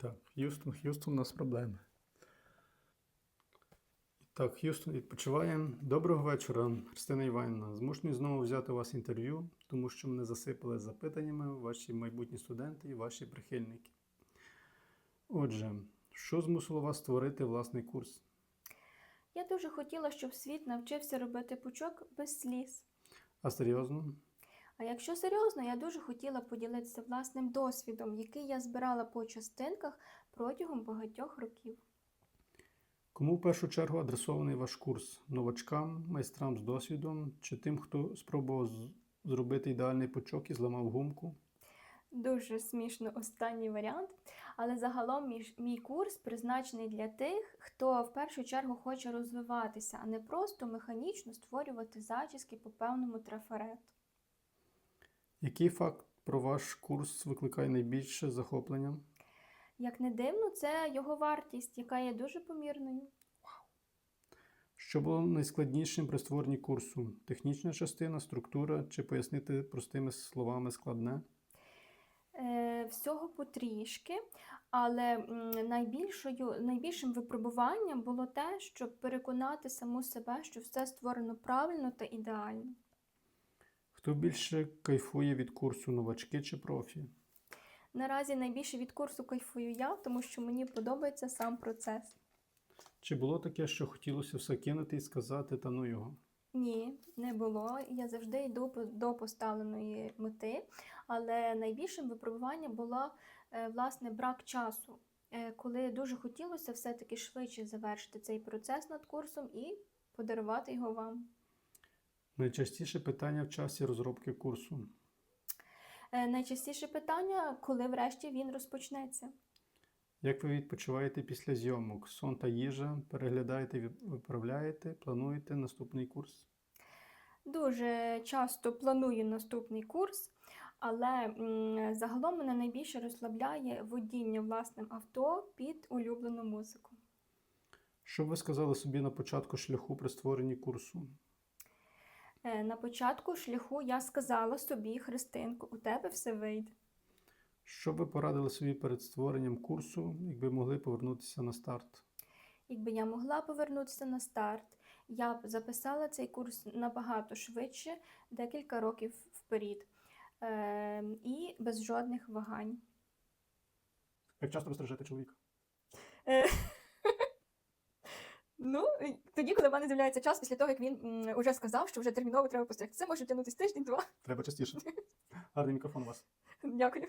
Так, Х'юстон, Х'юстон, у нас проблеми. Так, Х'юстон, відпочиваємо. Доброго вечора, Христина Іванівна. Змушений знову взяти у вас інтерв'ю, тому що мене засипали запитаннями ваші майбутні студенти і ваші прихильники. Отже, що змусило вас створити власний курс? Я дуже хотіла, щоб світ навчився робити пучок без сліз. А серйозно? А якщо серйозно, я дуже хотіла поділитися власним досвідом, який я збирала по частинках протягом багатьох років. Кому в першу чергу адресований ваш курс? Новачкам, майстрам з досвідом чи тим, хто спробував зробити ідеальний пучок і зламав гумку? Дуже смішно останній варіант, але загалом мій, мій курс призначений для тих, хто в першу чергу хоче розвиватися, а не просто механічно створювати зачіски по певному трафарету. Який факт про ваш курс викликає найбільше захоплення? Як не дивно, це його вартість, яка є дуже помірною. Що було найскладнішим при створенні курсу? Технічна частина, структура чи пояснити простими словами складне? Е, всього потрішки, але найбільшою, найбільшим випробуванням було те, щоб переконати саму себе, що все створено правильно та ідеально. Хто більше кайфує від курсу новачки чи профі? Наразі найбільше від курсу кайфую я, тому що мені подобається сам процес. Чи було таке, що хотілося все кинути і сказати та ну його? Ні, не було. Я завжди йду до поставленої мети, але найбільшим випробуванням було е, власне брак часу, е, коли дуже хотілося все-таки швидше завершити цей процес над курсом і подарувати його вам. Найчастіше питання в часі розробки курсу. Е, Найчастіше питання, коли врешті він розпочнеться. Як ви відпочиваєте після зйомок? Сон та їжа, переглядаєте, виправляєте, плануєте наступний курс? Дуже часто планую наступний курс, але м, загалом мене найбільше розслабляє водіння власним авто під улюблену музику. Що б ви сказали собі на початку шляху при створенні курсу? Е, На початку шляху я сказала собі, Христинко, у тебе все вийде. Що б ви порадили собі перед створенням курсу, якби могли повернутися на старт? Якби я могла повернутися на старт, я б записала цей курс набагато швидше, декілька років вперед, е, і без жодних вагань. Як часто ви стрижете чоловіка? Ну, тоді, коли в мене з'являється час, після того, як він уже сказав, що вже терміново треба постригти. Це може тягнутися тиждень-два. Треба частіше. Гарний мікрофон у вас. Дякую.